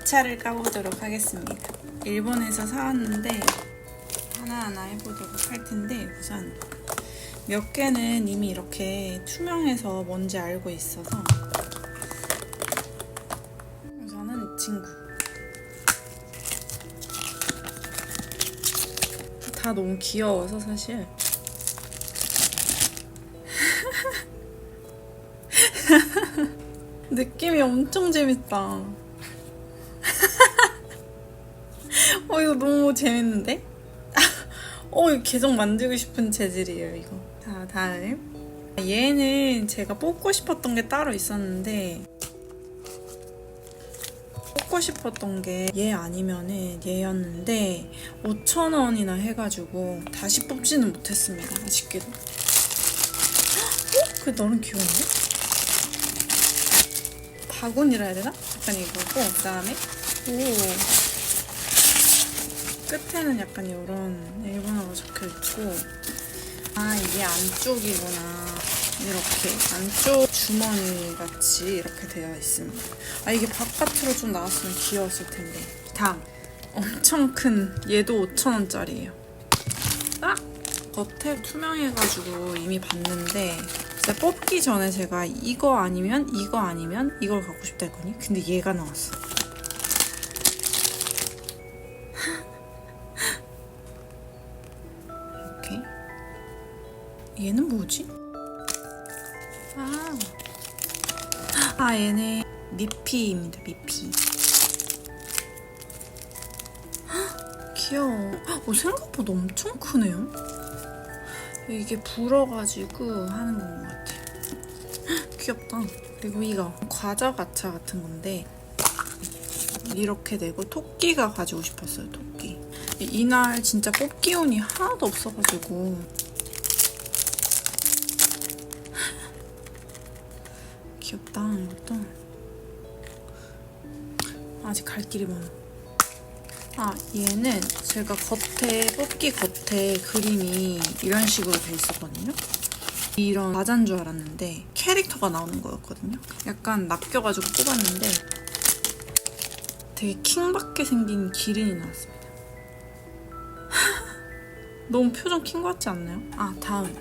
가차를 까보도록 하겠습니다. 일본에서 사왔는데 하나하나 해보도록 할 텐데 우선 몇 개는 이미 이렇게 투명해서 뭔지 알고 있어서 우선은 친구 다 너무 귀여워서 사실 느낌이 엄청 재밌다. 어, 이거 너무 재밌는데? 어, 이거 계속 만들고 싶은 재질이에요, 이거. 자, 다음. 얘는 제가 뽑고 싶었던 게 따로 있었는데, 뽑고 싶었던 게 얘 아니면은 얘였는데, 5,000원이나 해가지고, 다시 뽑지는 못했습니다, 아쉽게도. 어? 그 나름 귀여운데? 바구니라 해야 되나? 약간 이거고 그 다음에 오 끝에는 약간 이런 일본어로 적혀 있고 아 이게 안쪽이구나 이렇게 안쪽 주머니 같이 이렇게 되어 있습니다. 아 이게 바깥으로 좀 나왔으면 귀여웠을 텐데 다음 엄청 큰 얘도 5,000원짜리예요. 아 겉에 투명해가지고 이미 봤는데 진짜 뽑기 전에 제가 이거 아니면 이거 아니면 이걸 갖고 싶다 했거든요. 근데 얘가 나왔어. 얘는 뭐지? 아, 아 얘네 미피입니다. 미피. 헉, 귀여워. 어, 생각보다 엄청 크네요. 이게 불어가지고 하는 건 것 같아. 헉, 귀엽다. 그리고 이거 과자 가차 같은 건데 이렇게 되고 토끼가 가지고 싶었어요. 토끼. 이날 진짜 뽑기 운이 하나도 없어가지고 귀엽다 이것도 아직 갈 길이 많아. 아, 얘는 제가 겉에, 뽑기 겉에 그림이 이런 식으로 돼 있었거든요? 이런 과자인 줄 알았는데 캐릭터가 나오는 거였거든요? 약간 낚여가지고 뽑았는데 되게 킹받게 생긴 기린이 나왔습니다. 너무 표정 킹 같지 않나요? 아, 다음.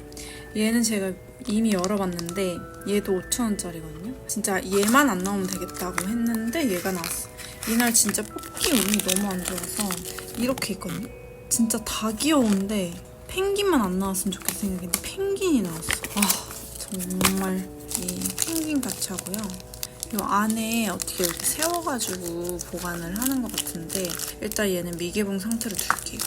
얘는 제가 이미 열어봤는데 얘도 5천원짜리거든요? 진짜 얘만 안 나오면 되겠다고 했는데 얘가 나왔어. 이날 진짜 뽑기 운이 너무 안 좋아서 이렇게 있거든요. 진짜 다 귀여운데 펭귄만 안 나왔으면 좋겠다 생각했는데 펭귄이 나왔어. 아 정말 이 펭귄 같이 하고요. 이 안에 어떻게 이렇게 세워가지고 보관을 하는 것 같은데 일단 얘는 미개봉 상태로 둘게요.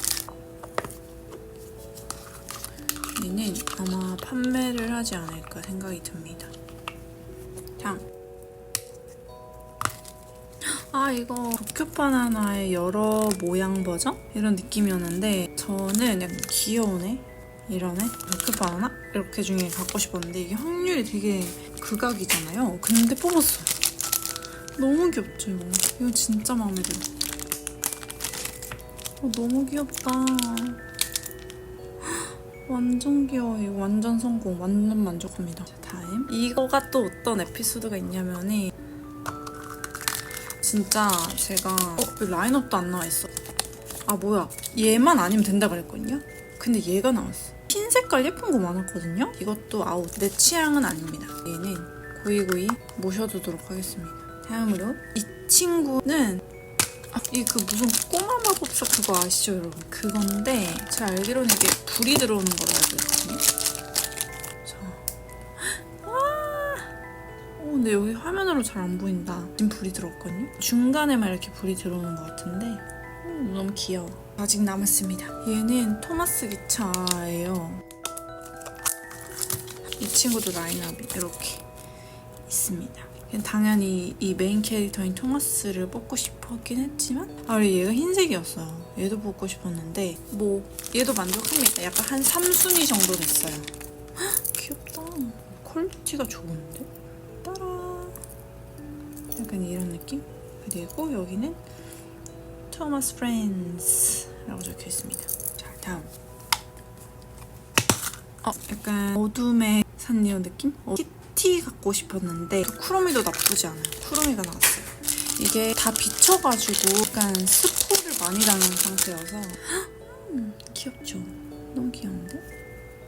얘는 아마 판매를 하지 않을까 생각이 듭니다. 자, 아 이거 도쿄 바나나의 여러 모양 버전? 이런 느낌이었는데 저는 약간 귀여우네? 이러네? 도쿄 바나나? 이렇게 중에 갖고 싶었는데 이게 확률이 되게 극악이잖아요. 근데 뽑았어요. 너무 귀엽죠 이거? 이거 진짜 마음에 들어 어, 너무 귀엽다 완전 귀여워 이거 완전 성공 완전 만족합니다 자, 다음 이거가 또 어떤 에피소드가 있냐면은 진짜 제가 어? 왜 라인업도 안 나와 있어? 아 뭐야 얘만 아니면 된다 그랬거든요? 근데 얘가 나왔어 흰 색깔 예쁜 거 많았거든요? 이것도 아웃 내 취향은 아닙니다 얘는 고이고이 모셔두도록 하겠습니다 다음으로 이 친구는 아, 이그 무슨 꼬마 마법사 그거 아시죠 여러분? 그건데 제가 알기로는 이게 불이 들어오는 걸로 알고 있거든요 자. 어, 근데 여기 화면으로 잘 안 보인다. 지금 불이 들어왔거든요. 중간에만 이렇게 불이 들어오는 것 같은데 음, 너무 귀여워. 아직 남았습니다. 얘는 토마스 기차예요. 이 친구도 라인업이 이렇게 있습니다. 당연히 이 메인 캐릭터인 토마스를 뽑고 싶었긴 했지만 아 그래 얘가 흰색이었어요. 얘도 뽑고 싶었는데 뭐 얘도 만족합니다. 약간 한 3순위 정도 됐어요. 헉, 귀엽다. 퀄리티가 좋은데? 따라 약간 이런 느낌? 그리고 여기는 토마스 프렌즈 라고 적혀 있습니다. 자 다음 어 약간 어둠의 산리오 느낌? 어, 키 티 갖고 싶었는데 쿠로미도 나쁘지 않아요. 쿠로미가 나왔어요. 이게 다 비쳐가지고 약간 스포를 많이 당한 상태여서 음, 귀엽죠? 너무 귀여운데?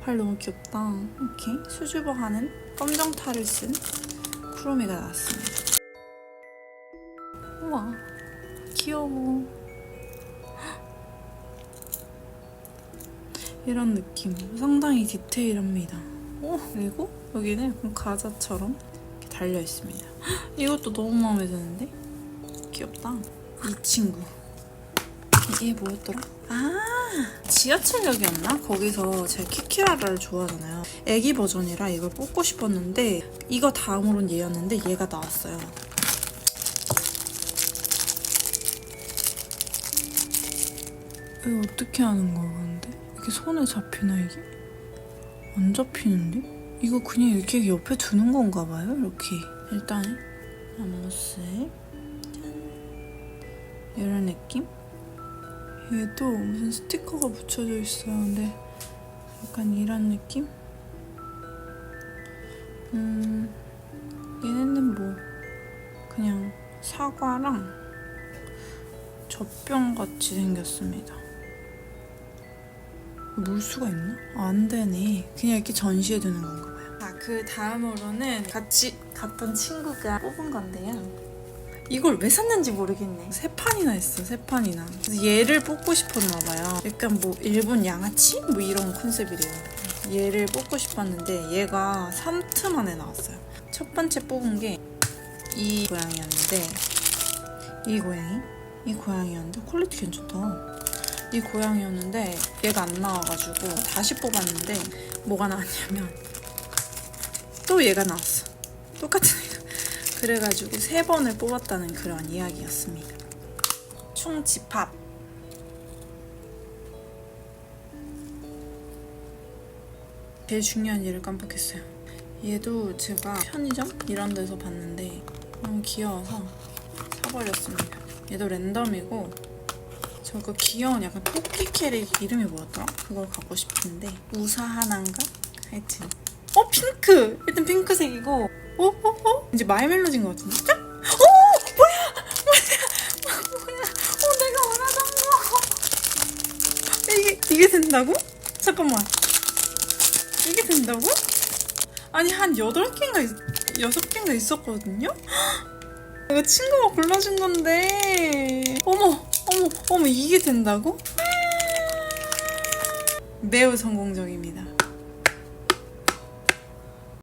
발 너무 귀엽다. 이렇게 수줍어하는 검정탈을 쓴 쿠로미가 나왔습니다. 우와, 귀여워. 이런 느낌. 상당히 디테일합니다. 오, 그리고 여기는 과자처럼 달려 있습니다. 이것도 너무 마음에 드는데? 귀엽다. 이 친구. 이게 뭐였더라? 아, 지하철역이었나? 거기서 제가 키키라라를 좋아하잖아요. 애기 버전이라 이걸 뽑고 싶었는데 이거 다음으로는 얘였는데 얘가 나왔어요. 이거 어떻게 하는 거야, 근데? 이게 손에 잡히나, 이게? 안 잡히는데? 이거 그냥 이렇게 옆에 두는 건가 봐요, 이렇게. 일단, 앞모습. 짠. 이런 느낌? 얘도 무슨 스티커가 붙여져 있어요. 근데 약간 이런 느낌? 음, 얘네는 뭐 그냥 사과랑 젖병 같이 생겼습니다. 물 수가 있나? 아, 안 되네. 그냥 이렇게 전시해 두는 건가 그 다음으로는 같이 갔던 친구가 뽑은 건데요. 이걸 왜 샀는지 모르겠네. 세 판이나 있어, 세 판이나. 그래서 얘를 뽑고 싶었나 봐요. 약간 뭐 일본 양아치? 뭐 이런 컨셉이래요. 얘를 뽑고 싶었는데 얘가 3트 만에 나왔어요. 첫 번째 뽑은 게 이 고양이였는데 이 고양이? 이 고양이였는데 퀄리티 괜찮다. 이 고양이였는데 얘가 안 나와가지고 다시 뽑았는데 뭐가 나왔냐면 또 얘가 나왔어. 똑같은 애가. 그래가지고 세 번을 뽑았다는 그런 이야기였습니다. 총 집합. 제일 중요한 얘를 깜빡했어요. 얘도 제가 편의점 이런 데서 봤는데 너무 귀여워서 사버렸습니다. 얘도 랜덤이고 저거 귀여운 약간 토끼 캐릭 이름이 뭐였더라? 그걸 갖고 싶은데 우사 하나인가? 하여튼 어 핑크! 일단 핑크색이고 어? 어? 어? 이제 마이 멜로디인 것 같은데? 짠! 어! 뭐야! 뭐야! 뭐야! 어 내가 원하던 거! 이게 이게 된다고? 잠깐만 이게 된다고? 아니 한 8개인가 6개인가 있었거든요? 이거 친구가 골라준 건데 어머 어머 어머 이게 된다고? 매우 성공적입니다